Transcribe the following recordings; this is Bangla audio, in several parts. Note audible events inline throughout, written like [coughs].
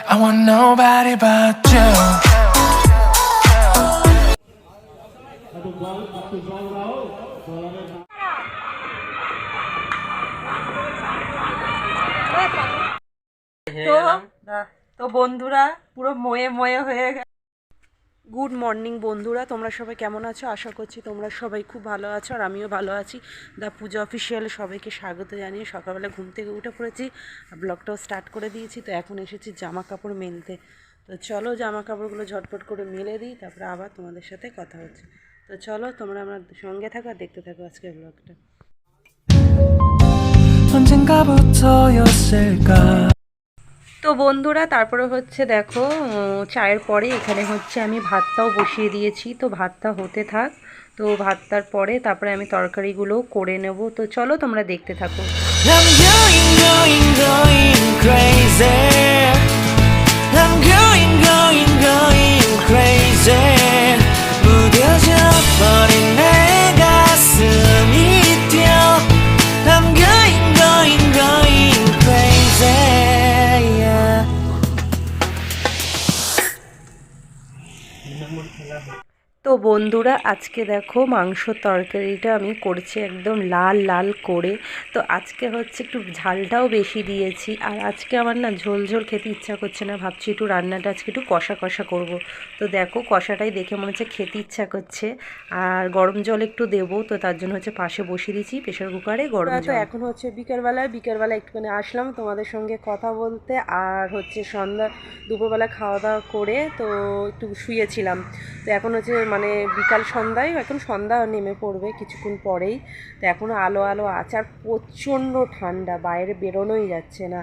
I want nobody but you. তো বন্ধুরা পুরো ময়ে ময়ে হয়ে গেছে গুড মর্নিং বন্ধুরা। তোমরা সবাই কেমন আছো? আশা করছি তোমরা সবাই খুব ভালো আছো আর আমিও ভালো আছি। দা পুজো অফিসিয়াল সবাইকে স্বাগত জানিয়ে সকালবেলা ঘুম থেকে উঠে পড়েছি ব্লগটাও স্টার্ট করে দিয়েছি। তো এখন এসেছি জামা কাপড় মেলতে। তো চলো জামা কাপড়গুলো ঝটপট করে মেলে দিই, তারপরে আবার তোমাদের সাথে কথা হচ্ছে। তো চলো, তোমরা আমার সঙ্গে থাকো আর দেখতে থাকো আজকের ব্লগটা। তো বন্ধুরা তারপরে হচ্ছে দেখো উম, চায়ের পরে এখানে হচ্ছে আমি ভাতটাও বসিয়ে দিয়েছি তো ভাতটা হতে থাক তো ভাতটার পরে তারপরে আমি তরকারিগুলোও করে নেব তো চলো তোমরা দেখতে থাকো I'm going, going, going crazy. I'm going, going, going crazy. 무뎌져 버린 내 তো বন্ধুরা আজকে দেখো মাংস তরকারিটা আমি করছি একদম লাল লাল করে। তো আজকে হচ্ছে একটু ঝালটাও বেশি দিয়েছি। আর আজকে আমার না ঝোল ঝোল খেতে ইচ্ছা করছে না ভাবছি একটু রান্নাটা আজকে একটু কষা কষা করব। তো দেখো কষাটাই দেখে মনে হচ্ছে খেতে ইচ্ছা করছে। আর গরম জল একটু দেবো তো তার জন্য হচ্ছে পাশে বসিয়ে দিয়েছি প্রেশার কুকারে গরম তো এখন হচ্ছে বিকেলবেলায় বিকেলবেলা একটুখানি আসলাম তোমাদের সঙ্গে কথা বলতে। আর হচ্ছে সন্ধ্যা দুপুরবেলা খাওয়া দাওয়া করে তো একটু শুয়েছিলাম। তো এখন হচ্ছে মানে বিকাল সন্ধ্যায় এখন সন্ধ্যা নেমে পড়বে কিছুক্ষণ পরেই। তো এখনও আলো আলো আছে আর প্রচণ্ড ঠান্ডা, বাইরে বেরোনোই যাচ্ছে না।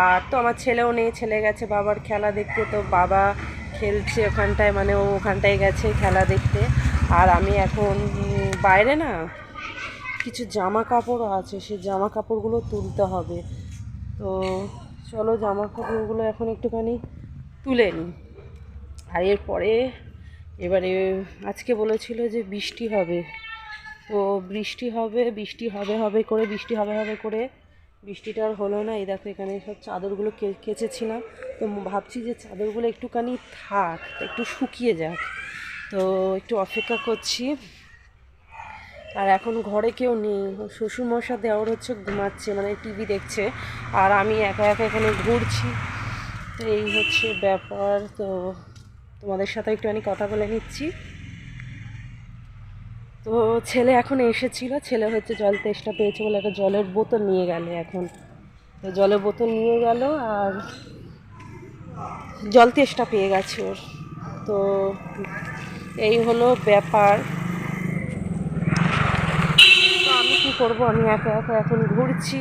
আর তো আমার ছেলেও নেই, ছেলে গেছে বাবার খেলা দেখতে, তো বাবা খেলছে ওখানটায় মানে ও ওখানটায় গেছে খেলা দেখতে। আর আমি এখন বাইরে না, কিছু জামা কাপড়ও আছে সে জামা কাপড়গুলো তুলতে হবে। তো চলো জামা কাপড়গুলো এখন একটুখানি তুলে নিই। আর এরপরে এবারে আজকে বলেছিল যে বৃষ্টি হবে। তো বৃষ্টি হবে বৃষ্টি হবে হবে করে, বৃষ্টি হবে হবে করে বৃষ্টিটা আর হলো না। এই দেখো এখানে সব চাদরগুলো কেচেছিলাম। তো ভাবছি যে চাদরগুলো একটুখানি থাক একটু শুকিয়ে যাক। তো একটু অপেক্ষা করছি। আর এখন ঘরে কেউ নেই। শ্বশুরমশা দেওয়ার হচ্ছে, ঘুমাচ্ছে মানে টিভি দেখছে। আর আমি একা একা এখানে ঘুরছি। তো এই হচ্ছে ব্যাপার। তো তোমাদের সাথে একটুখানি কথা বলে নিচ্ছি। তো ছেলে এখন এসেছিল, ছেলে হচ্ছে জল তেষ্টা পেয়েছে বলে একটা জলের বোতল নিয়ে গেল এখন। তো জলের বোতল নিয়ে গেল আর জল তেষ্টা পেয়ে গেছে ওর। তো এই হলো ব্যাপার। তো আমি কী করব? আমি একা একা এখন ঘুরছি।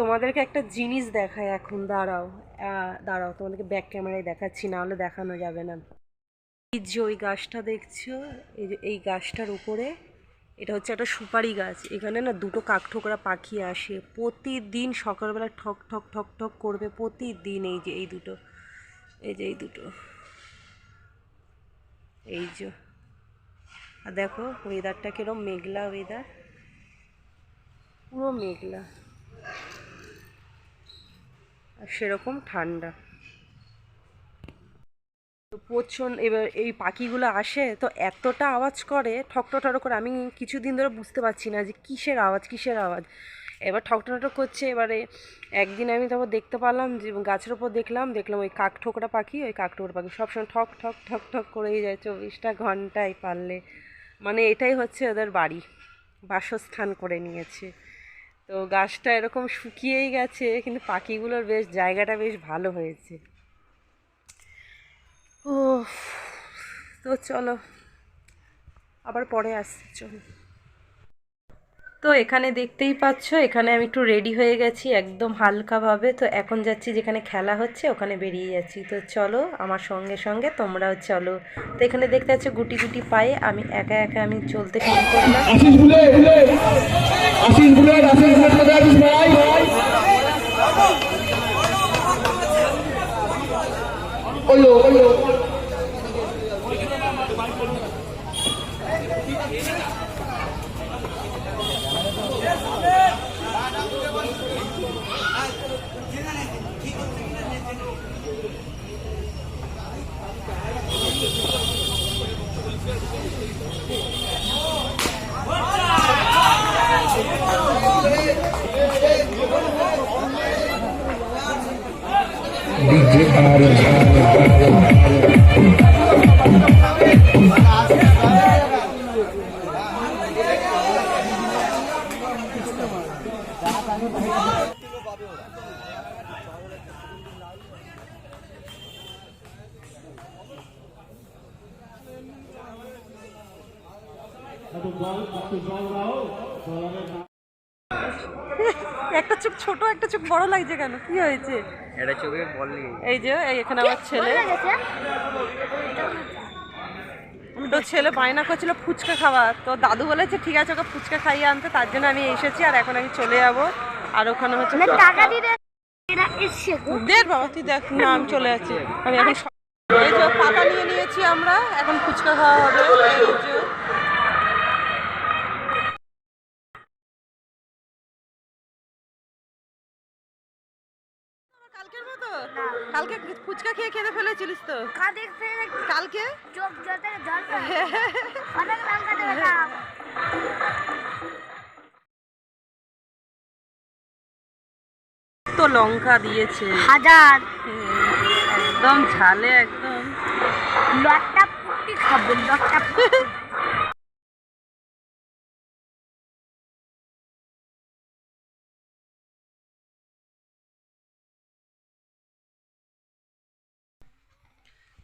তোমাদেরকে একটা জিনিস দেখায় এখন, দাঁড়াও দাঁড়াও, তোমাদেরকে ব্যাক ক্যামেরায় দেখাচ্ছি, না হলে দেখানো যাবে না। এই যে ওই গাছটা দেখছ, এই যে এই গাছটার উপরে, এটা হচ্ছে একটা সুপারি গাছ, এখানে না দুটো কাকঠোকরা পাখি আসে, প্রতিদিন সকালবেলা ঠক ঠক ঠক ঠক করবে, প্রতিদিন এই যে এই দুটো, এই যে এই দুটো, এই যে, আর দেখো ওয়েদারটা কিরম মেঘলা ওয়েদার পুরো মেঘলা। আর সেরকম ঠান্ডা। প্রচণ্ড এবার এই পাখিগুলো আসে, তো এতটা আওয়াজ করে ঠকঠক ঠক করে, আমি কিছুদিন ধরে বুঝতে পারছি না যে কিসের আওয়াজ কিসের আওয়াজ। এবার ঠকঠক ঠক করছে, এবারে একদিন আমি তারপর দেখতে পারলাম যে, গাছের ওপর দেখলাম দেখলাম ওই কাক ঠোকরা পাখি, ওই কাক ঠোকরা পাখি সবসময় ঠক ঠক ঠক ঠক করেই যায়, চব্বিশটা ঘন্টায় পারলে। মানে এটাই হচ্ছে ওদের বাড়ি, বাসস্থান করে নিয়েছে। তো গাছটা এরকম শুকিয়েই গেছে, কিন্তু পাখিগুলোর বেশ জায়গাটা বেশ ভালো হয়েছে। ও তো চলো, আবার পরে আসছি, চলো। তো এখানে দেখতেই পাচ্ছ, এখানে আমি একটু রেডি হয়ে গেছি একদম হালকাভাবে। তো এখন যাচ্ছি যেখানে খেলা হচ্ছে, ওখানে বেরিয়ে যাচ্ছি। তো চলো আমার সঙ্গে সঙ্গে তোমরাও চলো। তো এখানে দেখতে পাচ্ছ গুটি গুটি পায়ে আমি একা একা আমি চলতে শুরু করলাম। Bullet Ashish bullet Ashish bullet একটা চোখ ছোট একটা চোখ বড় লাগছে কেন? কি হয়েছে? এটা চোখে বল এই যে এই এখানে আমার ছেলে। তো ছেলে বায়না করছিল ফুচকা খাওয়া। তো দাদু বলেছে ঠিক আছে ওকে ফুচকা খাইয়ে আনতে। তার জন্য আমি এসেছি আর এখন আমি চলে যাব। আর ওখানে হচ্ছে গো। দেখ বাবা তুই দেখ না আমি চলে যাচ্ছি। আমি এখন এই যে পাতা নিয়ে নিয়েছি আমরা এখন ফুচকা খাওয়া হবে। কালকে ফুচকা খেয়ে খেতে ফেলেছিলিস তো। কালকে চোখ জল লঙ্কা তো লঙ্কা দিয়েছে। হাজার। একদম ঝালে একদম। লটটা পুটি খাব লটটা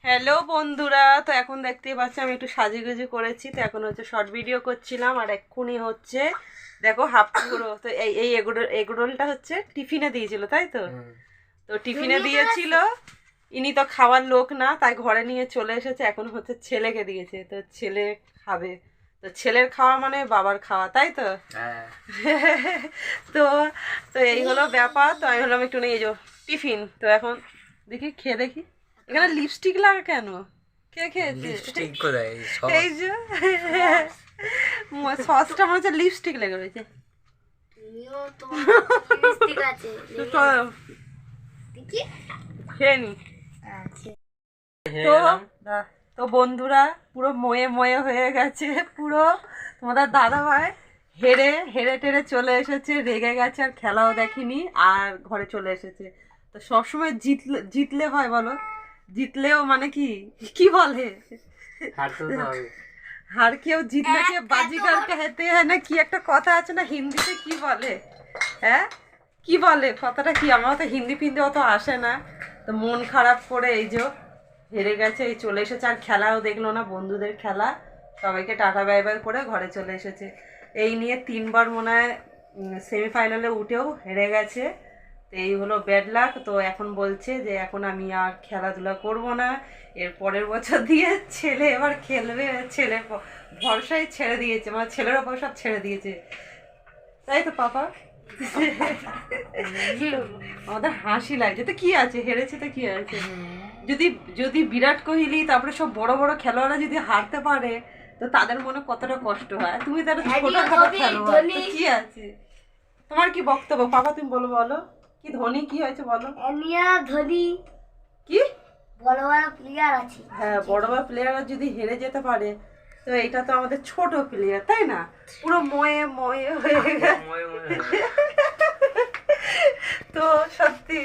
হ্যালো বন্ধুরা। তো এখন দেখতেই পাচ্ছি আমি একটু সাজুগুজু করেছি তো এখন হচ্ছে শর্ট ভিডিও করছিলাম আর এক্ষুনি হচ্ছে দেখো হাফ পুরো তো এই এই এগরোল এগরোলটা হচ্ছে টিফিনে দিয়েছিল তাই তো? তো টিফিনে দিয়েছিল। ইনি তো খাওয়ার লোক না তাই ঘরে নিয়ে চলে এসেছে এখন হচ্ছে ছেলেকে দিয়েছে তো ছেলে খাবে। তো ছেলের খাওয়া মানে বাবার খাওয়া তাই তো? হ্যাঁ। [laughs] তো তো এই হলো ব্যাপার তো আমি হলাম একটু এই যে টিফিন তো এখন দেখি খেয়ে দেখি। এখানে লিপস্টিক লাগা কেন? কে খেয়েছে? লিপস্টিক কোথায়? সব এই যে সসটা মনে হচ্ছে লিপস্টিক লেগে রয়েছে। তুমিও তোমার লিপস্টিক আছে তো তো তো বন্ধুরা পুরো ময়ে ময়ে হয়ে গেছে পুরো। তোমাদের দাদা ভাই হেরে হেরে টেরে চলে এসেছে রেগে গেছে আর খেলাও দেখেনি আর ঘরে চলে এসেছে। তো সবসময় জিতলে জিতলে হয় বলো? জিতলেও মানে কি? কি বলে? হার কেউ জিতলে কে বাজিকার কেহতে হ্যাঁ না? কি একটা কথা আছে না? হিন্দিতে কি বলে? হ্যাঁ? কি বলে? কথাটা কি? আমার তো হিন্দি ফিন্দি অত আসে না। তো মন খারাপ করে এই যে হেরে গেছে এই চলে এসেছে। আর খেলাও দেখল না বন্ধুদের খেলা। সবাইকে টাটা ব্যয় করে ঘরে চলে এসেছে। এই নিয়ে তিনবার মনে হয় সেমিফাইনালে উঠেও হেরে গেছে। তো এই হলো ব্যাড লাক তো এখন বলছে যে এখন আমি আর খেলাধুলা করব না। এর পরের বছর দিয়ে ছেলে এবার খেলবে ছেলে ভরসায় ছেড়ে দিয়েছে মানে ছেলের ওপর সব ছেড়ে দিয়েছে। তাই তো পাপা? আমাদের হাসি লাগছে। তো কি আছে? হেরেছে তো কি আছে? যদি যদি বিরাট কোহলি তারপরে সব বড় বড় খেলোয়াড়রা যদি হারতে পারে তো তাদের মনে কতটা কষ্ট হয়? তুমি তার ছোটখাটো ধোনি, খেলোয়াড় কি আছে? তোমার কি বক্তব্য? পাপা তুমি বলো বলো। কি ধোনি কি হয়েছে বলো? এনিয়া ধনী। কি? বড় বড় প্লেয়ার আছে। হ্যাঁ বড় বড় প্লেয়াররা যদি হেরে যেতে পারে তো এটা তো আমাদের ছোট প্লেয়ার তাই না? পুরো ময়ে ময়ে হয়ে ময় তো সত্যি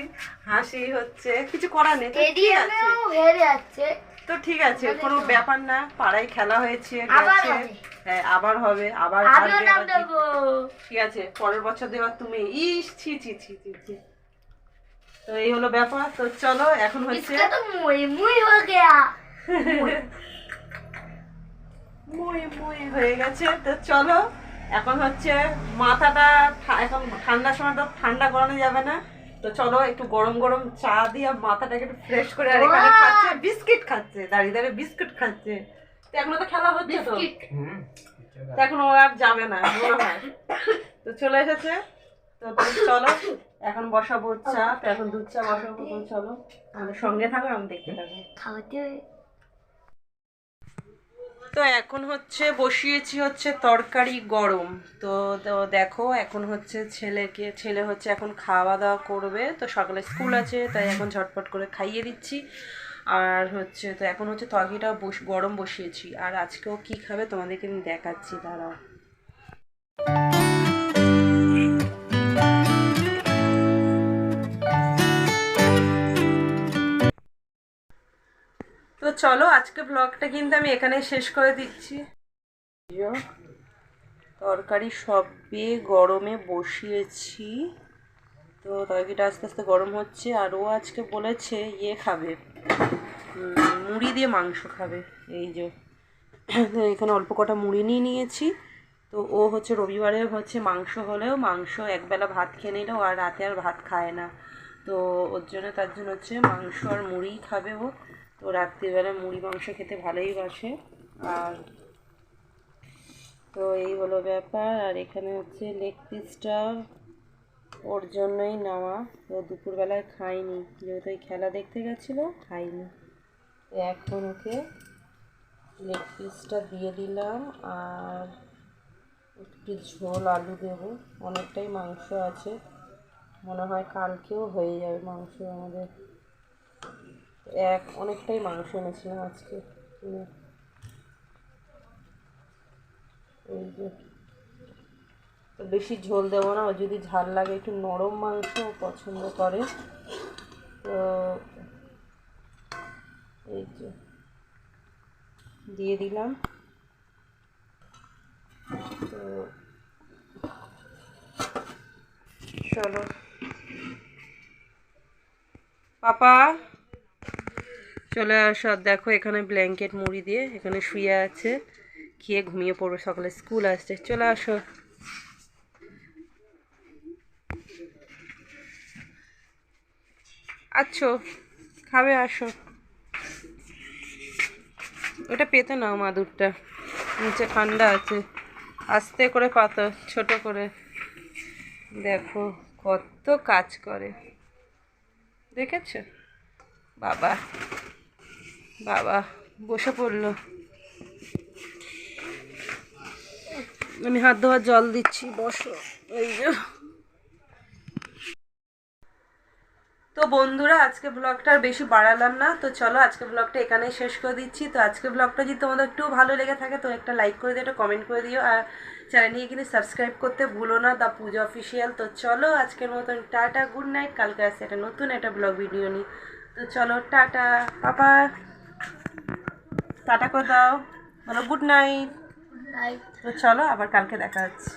হাসি হচ্ছে। কিছু করার নেই হেরে যাচ্ছে। তো ঠিক আছে কোনো ব্যাপার না পাড়ায় খেলা হয়েছে আবার গেছে। হ্যাঁ, আবার হবে আবার ঠিক আছে? পরের বছর দেওয়ার তুমি। ইস ছি ছি ছি ছি তো এই হলো ব্যাপার। তো চলো এখন হচ্ছে মুই হয়ে গেছে। তো চলো এখন হচ্ছে মাথাটা এখন ঠান্ডার সময় তো ঠান্ডা গরমে যাবে না। তো চলো একটু গরম গরম চা দিয়ে মাথাটাকে একটু ফ্রেশ করে আর খাচ্ছে বিস্কিট খাচ্ছে দাঁড়িয়ে দাঁড়িয়ে বিস্কিট খাচ্ছে। তো এখনও তো খেলা হচ্ছে তো। তো এখন ও আর যাবে না মনে হয়। তো চলে এসেছে। তো চলো এখন বসাবো চা তো এখন দুধ চা বসাবো তো চলো। আমাদের সঙ্গে থাকো আমি দেখতে থাকো। খাওয়াতে তো এখন হচ্ছে বসিয়েছি হচ্ছে তরকারি গরম। তো তো দেখো এখন হচ্ছে ছেলেকে ছেলে হচ্ছে এখন খাওয়া দাওয়া করবে। তো সকালে স্কুল আছে তাই এখন ঝটপট করে খাইয়ে দিচ্ছি। আর হচ্ছে তো এখন হচ্ছে তরকারিটা বস গরম বসিয়েছি। আর আজকেও কি খাবে তোমাদেরকে আমি দেখাচ্ছি দাঁড়াও। তো চলো আজকে ব্লগটা কিন্তু আমি এখানে শেষ করে দিচ্ছি। তরকারি সবে গরমে বসিয়েছি। তো তরকারিটা আস্তে আস্তে গরম হচ্ছে আর ও আজকে বলেছে ইয়ে খাবে। মুড়ি দিয়ে মাংস খাবে। এই যে, [coughs] এখানে অল্প কটা মুড়ি নিয়ে নিয়েছি। তো ও হচ্ছে রবিবারে হচ্ছে মাংস হলেও মাংস একবেলা ভাত খেয়ে নিলেও আর রাতে আর ভাত খায় না। তো ওর জন্য তার জন্য হচ্ছে মাংস আর মুড়িই খাবে ও। তো রাত্রিবেলা মুড়ি মাংস খেতে ভালোই বাসে। আর তো এই হলো ব্যাপার। আর এখানে হচ্ছে লেগ পিসটা ওর জন্যই নেওয়া। ও দুপুরবেলায় খাইনি যেহেতু এই খেলা দেখতে গেছিল খাইনি এখন ওকে লেগ পিসটা দিয়ে দিলাম আর একটু ঝোল, আলু দেবো। অনেকটাই মাংস আছে। মনে হয় কালকেও হয়ে যাবে মাংস আমাদের। এক, অনেকটাই মাংস এনেছিলাম আজকে। এই যে বেশি ঝোল দেবো না, ও যদি ঝাল লাগে একটু নরম মাংস পছন্দ করে। তো এই যে, দিয়ে দিলাম। তো চলো। পাপা, চলে আসো। দেখো এখানে ব্ল্যাঙ্কেট মুড়ি দিয়ে এখানে শুয়ে আছে। খেয়ে ঘুমিয়ে পড়বে, সকালে স্কুল আসছে। চলে আসো। আচ্ছো, খাবে, আসো। ওটা পেতে নাও মাদুরটা। নিচে ঠান্ডা আছে। আস্তে করে পাতো, ছোট করে। দেখো, কত কাজ করে। দেখেছ? বাবা বাবা, বসে পড়ল। আমি হাত ধোয়ার জল দিচ্ছি, বসো। এই যে। তো বন্ধুরা আজকে ব্লগটা আর বেশি বাড়ালাম না। তো চলো আজকে ব্লগটা এখানেই শেষ করে দিচ্ছি। তো আজকে ব্লগটা যদি তোমাদের একটু ভালো লেগে থাকে তো একটা লাইক করে দিও একটা কমেন্ট করে দিও। আর চ্যানেলটিকে কিন্তু সাবস্ক্রাইব করতে ভুলো না দ্য পূজা অফিসিয়াল তো চলো আজকের মতন টাটা গুড নাইট কালকে আসছে একটা নতুন একটা ব্লগ ভিডিও নিই তো চলো টাটা পাপা টাটা করে দাও। বলো গুড নাইট নাইট তো চলো আবার কালকে দেখা হচ্ছে।